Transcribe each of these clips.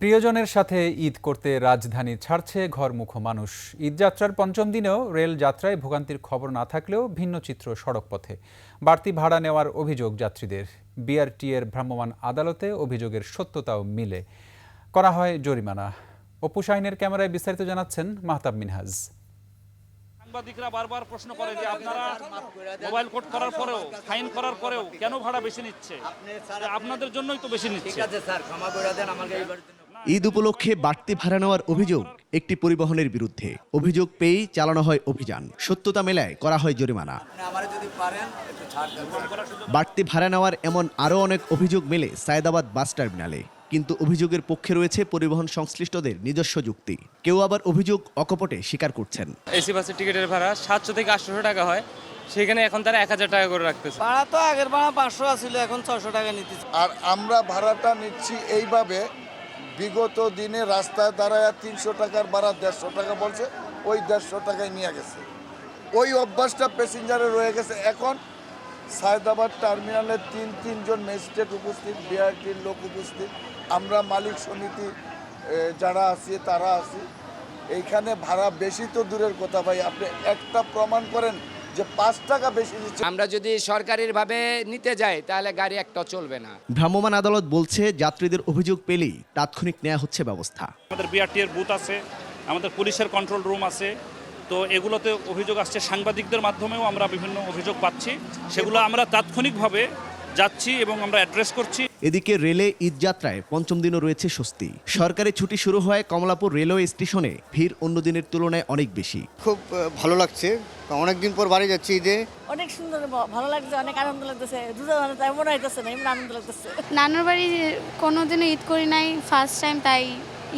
প্রিয়জনের সাথে ঈদ করতে রাজধানী ছাড়ছে ঘরমুখো মানুষ। ঈদযাত্রার পঞ্চম দিনেও রেল যাত্রায় ভোগান্তির খবর না থাকলেও ভিন্ন চিত্র সড়কপথে। বাড়তি ভাড়া নেওয়ার অভিযোগ যাত্রীদের। বিআরটি এর ভ্রাম্যমাণ আদালতে অভিযোগের সত্যতাও মিলে। করা হয় জরিমানা। অপু শাহিনের ক্যামেরায় বিস্তারিত জানাচ্ছেন মাহতাব মিনহাজ। সাংবাদিকরা বারবার প্রশ্ন করে যে আপনারা মোবাইল কোড করার পরেও ফাইন করার পরেও কেন ভাড়া বেশি নিচ্ছে? আপনাদের জন্যই তো বেশি নিচ্ছে। ঠিক আছে স্যার ক্ষমা করে দেন আমাকে এইবার জন্য ঈদ উপলক্ষে বাড়তি ভাড়া নেওয়ার অভিযোগ একটি পরিবহনের বিরুদ্ধে। অভিযোগ পেয়েই চালানো হয় অভিযান। সত্যতা মেলায় করা হয় জরিমানা। আপনি আমারে যদি পারেন একটু ছাড় দেন বাড়তি ভাড়া নেওয়ার এমন আরও অনেক অভিযোগ মেলে সায়দাবাদ বাস টার্মিনালে। কিন্তু অভিযোগের পক্ষে রয়েছে পরিবহন সংশ্লিষ্টদের নিজস্ব যুক্তি। কেউ আবার অভিযোগ অকপটে স্বীকার করছেন। এসি বাসের টিকিটের ভাড়া সাতশো থেকে আটশোশো টাকা হয়। সেখানে এখন তারা এক হাজার টাকা করে রাখতেছে। ভাড়া তো আগের ভাড়া পাঁচশো আছিল এখন ছশো টাকা নিতেছে। আর আমরা ভাড়াটা নিচ্ছি এইভাবে বিগত দিনে রাস্তায় দাঁড়ায় তিনশো টাকার ভাড়া দেড়শো টাকা বলছে, ওই দেড়শো টাকায় নিয়ে গেছে। ওই অভ্যাসটা প্যাসেঞ্জারে রয়ে গেছে। এখন সায়দাবাদ টার্মিনালে তিন, তিনজন ম্যাজিস্ট্রেট উপস্থিত বিআরটির লোক উপস্থিত, আমরা মালিক সমিতি যারা আছি, তারা আছি। এইখানে ভাড়া বেশি তো দূরের কথা ভাই, আপনি একটা প্রমাণ করেন যে পাঁচ টাকা বেশি দিচ্ছে। আমরা যদি সরকারিভাবে নিতে যাই তাহলে গাড়ি একটা চলবে না। ভ্রাম্যমাণ আদালত বলছে যাত্রীদের অভিযোগ পেলেই তাৎক্ষণিক নেওয়া হচ্ছে ব্যবস্থা। আমাদের বিআরটি এর বুথ আছে আমাদের পুলিশের কন্ট্রোল রুম আছে তো এগুলোতে অভিযোগ আসছে। সাংবাদিকদের মাধ্যমেও আমরা বিভিন্ন অভিযোগ পাচ্ছি। সেগুলো আমরা তাৎক্ষণিকভাবে যাচ্ছি এবং আমরা অ্যাড্রেস করছি। এদিকে রেলে ঈদযাত্রায় পঞ্চম দিনও রয়েছে স্বস্তি। সরকারি ছুটি শুরু হয় কমলাপুর রেলওয়ে স্টেশনে। ভিড় অন্য দিনের তুলনায় অনেক বেশি। খুব ভালো লাগছে। অনেকদিন পর বাড়ি যাচ্ছি ঈদে। অনেক সুন্দর ভালো লাগছে অনেক আনন্দ লাগতেছে। দুজন মানে তাই মনে হইতেছে না এমন আনন্দ লাগতেছে। নানুর বাড়ি কোনোদিনও ঈদ করি নাই ফার্স্ট টাইম তাই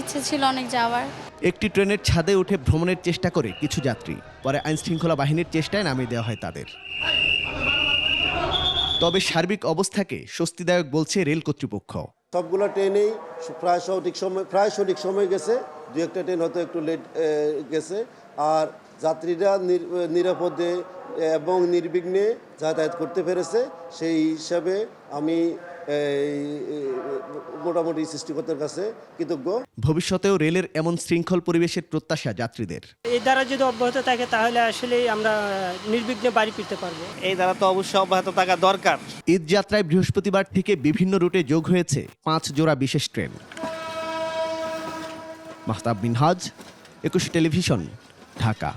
ইচ্ছে ছিল অনেক যাওয়ার। একটি ট্রেনের ছাদে উঠে ভ্রমণের চেষ্টা করে কিছু যাত্রী। পরে আইনশৃঙ্খলা বাহিনীর চেষ্টায় নামিয়ে দেওয়া হয় তাদের। তবে সার্বিক অবস্থাকে স্বস্তিদায়ক বলছে রেল কর্তৃপক্ষ। সবগুলো ট্রেনেই প্রায় সঠিক সময়, প্রায় সঠিক সময় গেছে। দু একটা ট্রেন হয়তো একটু লেট গেছে। আর যাত্রীরা নির- নিরাপদে এবং নির্বিঘ্নে যাতায়াত করতে পেরেছে। সেই হিসাবে আমি মোটামুটি সৃষ্টিকর্তার কাছে কৃতজ্ঞ। ভবিষ্যতেও রেলের এমন শৃঙ্খল পরিবেশের প্রত্যাশা যাত্রীদের। এই দ্বারা যদি অব্যাহত থাকে তাহলে আসলে আমরা নির্বিঘ্নে বাড়ি ফিরতে পারব। এই দ্বারা তো অবশ্যই অব্যাহত থাকা দরকার। ঈদ যাত্রায় বৃহস্পতিবার থেকে বিভিন্ন রুটে যোগ হয়েছে পাঁচ জোড়া বিশেষ ট্রেন। মাহতাব মিনহাজ একুশে টেলিভিশন ঢাকা।